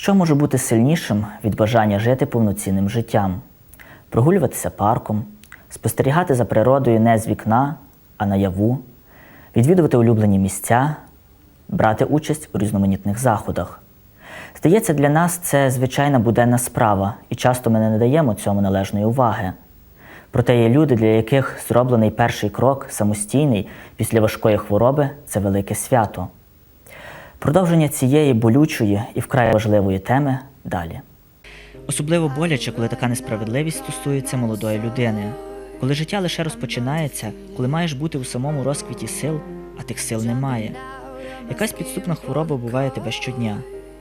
Що може бути сильнішим від бажання жити повноцінним життям? Прогулюватися парком, спостерігати за природою не з вікна, а наяву, відвідувати улюблені місця, брати участь у різноманітних заходах. Здається, для нас це звичайна буденна справа, і часто ми не надаємо цьому належної уваги. Проте є люди, для яких зроблений перший крок самостійний після важкої хвороби це велике свято. Продовження цієї болючої і вкрай важливої теми далі. Особливо боляче, коли така несправедливість стосується молодої людини, коли життя лише розпочинається, коли маєш бути у самому розквіті сил, а тих сил немає. Якась підступна хвороба буває тебе щодня,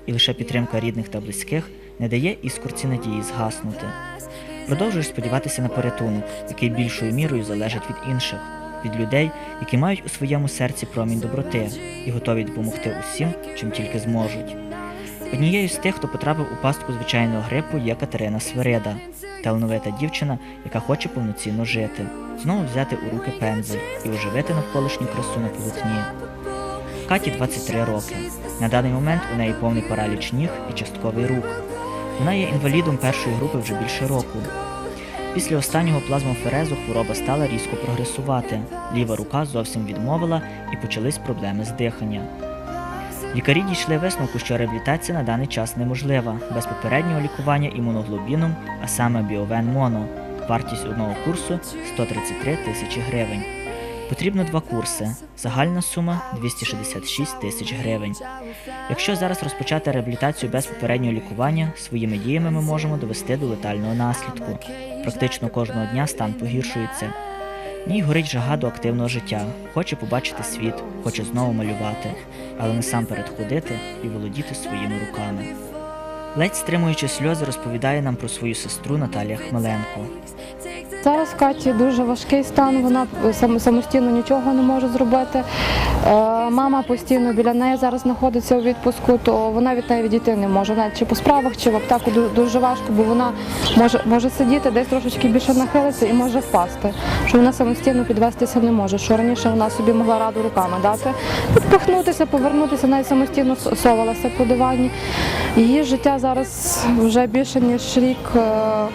і лише підтримка рідних та близьких не дає іскорці надії згаснути. Продовжуєш сподіватися на порятунок, який більшою мірою залежить від інших, від людей, які мають у своєму серці промінь доброти і готові допомогти усім, чим тільки зможуть. Однією з тих, хто потрапив у пастку звичайного грипу, є Катерина Свирида, талановита дівчина, яка хоче повноцінно жити, знову взяти у руки пензель і оживити навколишню красу на полотні. Каті 23 роки. На даний момент у неї повний параліч ніг і частковий рух. Вона є інвалідом першої групи вже більше року. Після останнього плазмоферезу хвороба стала різко прогресувати. Ліва рука зовсім відмовила і почались проблеми з диханням. Лікарі дійшли висновку, що реабілітація на даний час неможлива без попереднього лікування імуноглобіном, а саме Біовен Моно. Вартість одного курсу 133 тисячі гривень. Потрібно два курси. Загальна сума 266 тисяч гривень. Якщо зараз розпочати реабілітацію без попереднього лікування, своїми діями ми можемо довести до летального наслідку. Практично кожного дня стан погіршується. Ній горить жага до активного життя, хоче побачити світ, хоче знову малювати, але насамперед ходити і володіти своїми руками. Ледь стримуючи сльози, розповідає нам про свою сестру Наталія Хмеленко. Зараз Каті дуже важкий стан, вона самостійно нічого не може зробити. Е, Мама постійно біля неї зараз знаходиться у відпуску, то вона від неї відійти не може. Навіть чи по справах, чи в аптеку дуже важко, бо вона може, може сидіти, десь трошечки більше нахилиться і може впасти. Що вона самостійно підвестися не може. Що раніше вона собі могла раду руками дати, підпихнутися, повернутися, навіть самостійно совалася по дивані. Її життя зараз вже більше ніж рік е,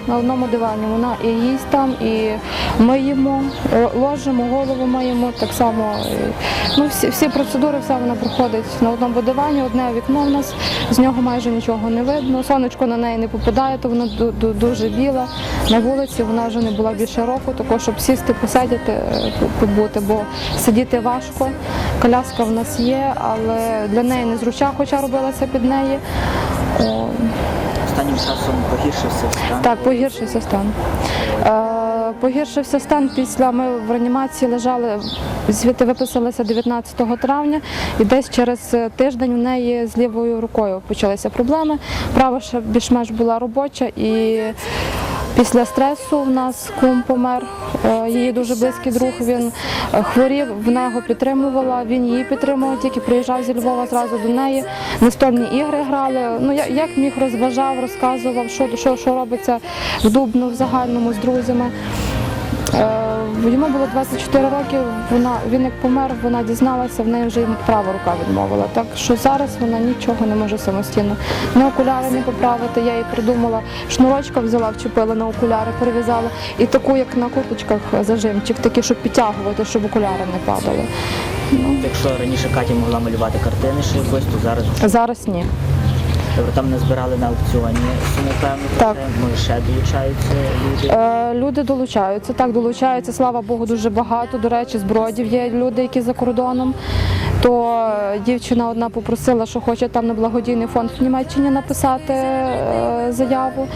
на одному дивані. Вона і їсть там, і ми їмо, ложимо, голову миємо. Так само е, ну, всі, всі процедури, все вона проходить на одному дивані, одне вікно в нас, з нього майже нічого не видно. Сонечко на неї не попадає, то вона ду- ду- дуже біла. На вулиці вона вже не була більше року, також щоб сісти, посидіти, е, побути, бо сидіти важко. Коляска в нас є, але для неї не зручна, хоча робилася під неї. Останнім часом погіршився стан. так, погіршився стан. Е, погіршився стан після ми в реанімації лежали, звідти виписалися 19 травня, і десь через тиждень у неї з лівою рукою почалися проблеми. Права ще більш-менш була робоча і. Після стресу в нас кум помер, е, її дуже близький друг. Він е, хворів, вона його підтримувала, він її підтримував, тільки приїжджав зі Львова зразу до неї. Настольні ігри грали. Ну як міг розважав, розказував, що, що, що робиться в Дубну в загальному з друзями. Йому було 24 роки. Вона він як помер, вона дізналася, в неї вже йому права рука відмовила. Так що зараз вона нічого не може самостійно. Не окуляри не поправити. Я їй придумала, шнурочка взяла, вчепила на окуляри, перев'язала. І таку, як на курточках, зажимчик, такий, щоб підтягувати, щоб окуляри не падали. Якщо раніше Катя могла малювати картини ще якось, то зараз Зараз ні. Добре, там не збирали на аукціоні суму певну, Так. це, може ще долучаються люди. Е, Люди долучаються, так долучаються. Слава Богу, дуже багато. До речі, з бродів є люди, які за кордоном. То е, дівчина одна попросила, що хоче там на благодійний фонд в Німеччині написати е, заяву.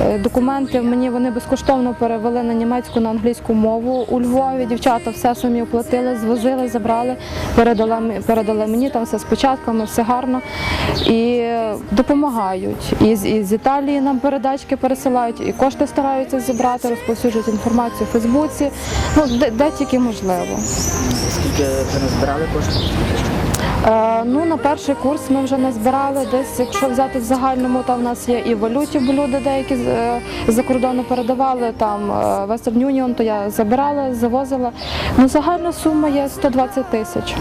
Е, Документи мені вони безкоштовно перевели на німецьку на англійську мову у Львові. Дівчата все самі оплатили, звозили, забрали, передали, передали мені там все з початками, все гарно і допомагають. І з, і з Італії нам передачки пересилають, і кошти стараються зібрати, розповсюджують інформацію у Фейсбуці. Ну де, де тільки можливо. Скільки вже не збирали коштів? Е, ну на перший курс ми вже не збирали. Десь, якщо взяти в загальному, там в нас є і валюті, бо люди деякі з- е, з-за кордону передавали там е, Western Union, то я забирала, завозила. Ну загальна сума є 120 тисяч.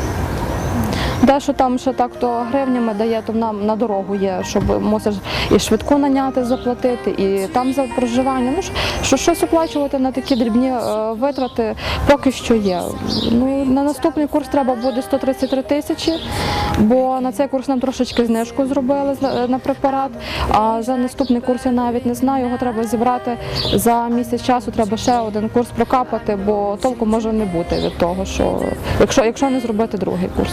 Дещо там ще так то гривнями дає, то нам на дорогу є, щоб мусиш і швидку наняти, заплатити, і там за проживання. Ну що щось оплачувати на такі дрібні е, витрати поки що є. Ну на наступний курс треба буде 133 тисячі, бо на цей курс нам трошечки знижку зробили на препарат. А за наступний курс я навіть не знаю. Його треба зібрати за місяць часу. Треба ще один курс прокапати, бо толку може не бути від того, що якщо, якщо не зробити другий курс.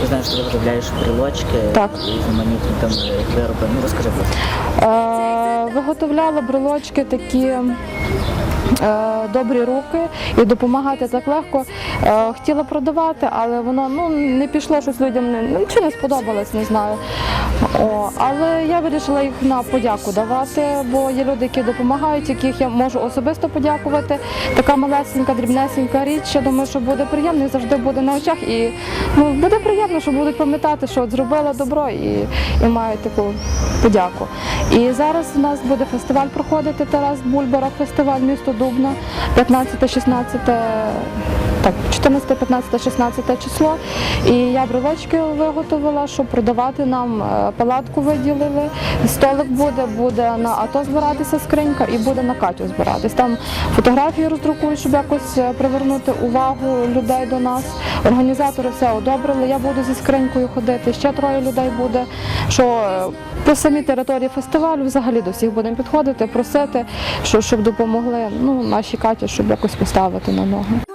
Я знаю, що ти виробляєш брелочки Так. різноманітні там е, вироби. Ну розкажи про це. Е, Виготовляла брелочки такі. е, Добрі руки і допомагати так легко. Е, Хотіла продавати, але воно ну не пішло щось людям не ну, чи не сподобалось, не знаю. О, але я вирішила їх на подяку давати, бо є люди, які допомагають, яких я можу особисто подякувати. Така малесенька, дрібнесенька річ. Я думаю, що буде приємно і завжди буде на очах. І ну, буде приємно, що будуть пам'ятати, що от зробила добро і, і мають таку подяку. І зараз у нас буде фестиваль проходити Тарас Бульбара, фестиваль місто Дубна, 15-16 так, 14, 15, 16 число. І я брелочки виготовила, щоб продавати нам е, палатку виділили. Столик буде, буде на АТО збиратися скринька і буде на Катю збиратись. Там фотографії роздрукую, щоб якось е, привернути увагу людей до нас. Організатори все одобрили. Я буду зі скринькою ходити. Ще троє людей буде. Що е, по самій території фестивалю взагалі до всіх будемо підходити, просити, щоб допомогли ну, нашій Каті, щоб якось поставити на ноги.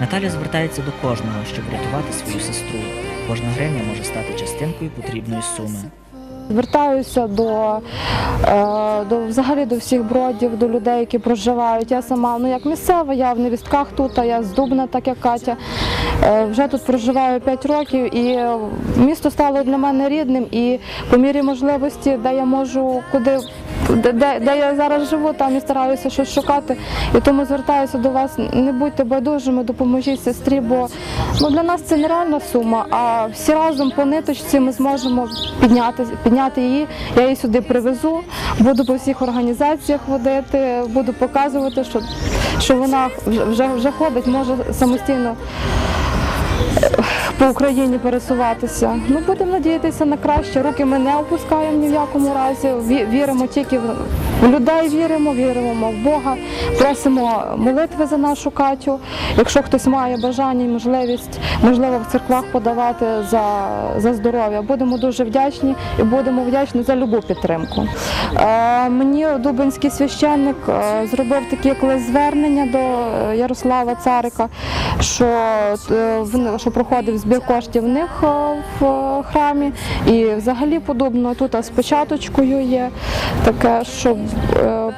Наталя звертається до кожного, щоб врятувати свою сестру. Кожна гривня може стати частинкою потрібної суми. Звертаюся до, е, до взагалі до всіх бродів, до людей, які проживають. Я сама ну як місцева, я в невістках тут, а я з Дубна, так як Катя. Е, вже тут проживаю 5 років, і місто стало для мене рідним. І по мірі можливості, де я можу куди. Де, де, я зараз живу, там і стараюся щось шукати. І тому звертаюся до вас. Не будьте байдужими, допоможіть сестрі, бо ну, для нас це нереальна сума. А всі разом по ниточці ми зможемо підняти, підняти її. Я її сюди привезу, буду по всіх організаціях водити, буду показувати, що, що вона вже, вже ходить, може самостійно по Україні пересуватися. Ну будемо надіятися на краще. Руки ми не опускаємо ні в якому разі. Ві- Віримо тільки в в людей, віримо, віримо в Бога. Просимо молитви за нашу Катю. Якщо хтось має бажання і можливість, можливо, в церквах подавати за, за здоров'я. Будемо дуже вдячні і будемо вдячні за любу підтримку. Е, мені дубинський священник е, зробив таке колись звернення до Ярослава Царика, що, е, що проходив збір коштів в них е, в храмі. І взагалі подобно тут з печаточкою є таке, щоб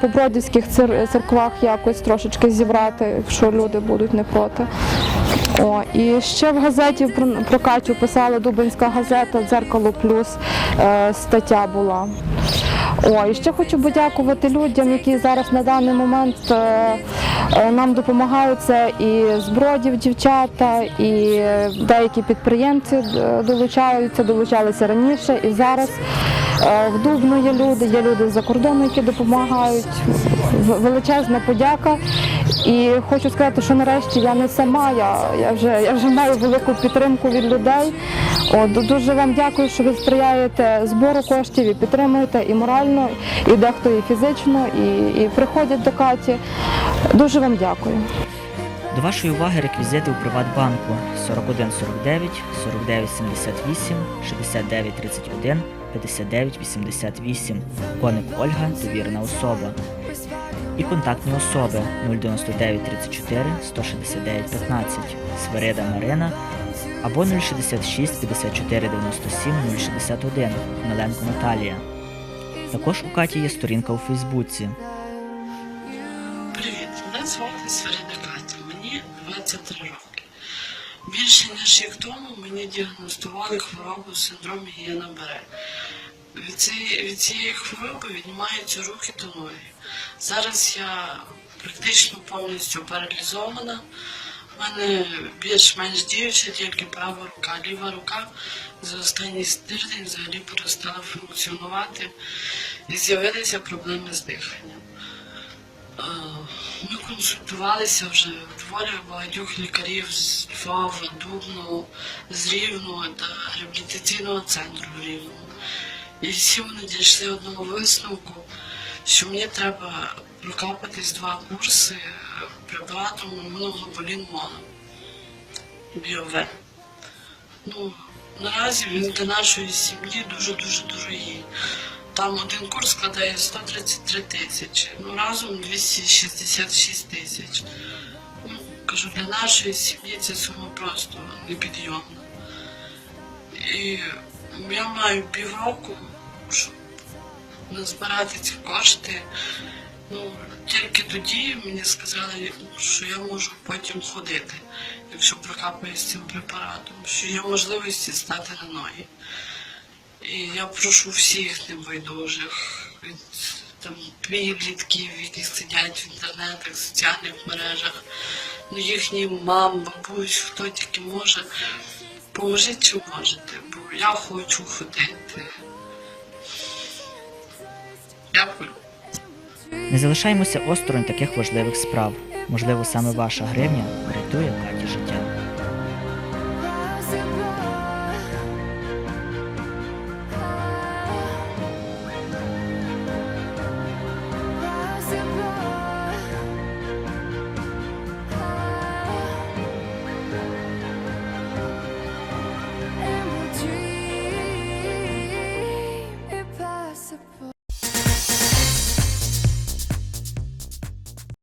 по бродівських церквах якось трошечки зібрати, якщо люди будуть не проти. О, і ще в газеті про, Катю писала Дубинська газета Дзеркало плюс е, стаття була. О, і ще хочу подякувати людям, які зараз на даний момент е, е, нам допомагають. Це і збродів дівчата, і е, деякі підприємці е, долучаються, долучалися раніше і зараз. Е, В Дубну є люди, є люди з-за кордону, які допомагають. Величезна подяка. І хочу сказати, що нарешті я не сама, я, я, вже, я вже маю велику підтримку від людей. От, дуже вам дякую, що ви сприяєте збору коштів і підтримуєте і морально, і дехто і фізично, і, і приходять до Каті. Дуже вам дякую. До вашої уваги реквізити у Приватбанку 4149, 4978, 6931, 5988. Коник Ольга, довірена особа. І контактні особи 099 34 169 15, Сверида Марина або 066 54 97 061, Миленко Наталія. Також у Каті є сторінка у Фейсбуці. Привіт, мене звати. Мені 23 роки. Більше ніж рік тому мені діагностували хворобу синдром Гієна Бере. Від цієї, від цієї хвороби віднімаються руки та ноги. Зараз я практично повністю паралізована. У мене більш-менш діюча тільки права рука. Ліва рука за останній тиждень взагалі перестала функціонувати і з'явилися проблеми з диханням. Ми консультувалися вже в багатьох лікарів з Львова, Дубного, з Рівного та реабілітаційного центру в Рівному. І всі вони дійшли одного висновку, що мені треба прокапатись два курси препаратом моноглобулін моно біове. Ну, наразі він для нашої сім'ї дуже-дуже дорогий. Там один курс складає 133 тисячі, ну разом 266 тисяч. Ну, кажу, для нашої сім'ї ця сума просто непідйомна. І я маю півроку, щоб назбирати ці кошти. Ну, тільки тоді мені сказали, що я можу потім ходити, якщо прокапаю з цим препаратом, що є можливості стати на ноги. І я прошу всіх небайдужих, від там підлітків, які сидять в інтернетах, соціальних мережах, ну їхніх мам, бабусь, хто тільки може, поможіть чи можете, бо я хочу ходити. Дякую. Не залишаймося осторонь таких важливих справ. Можливо, саме ваша гривня врятує Каті життя.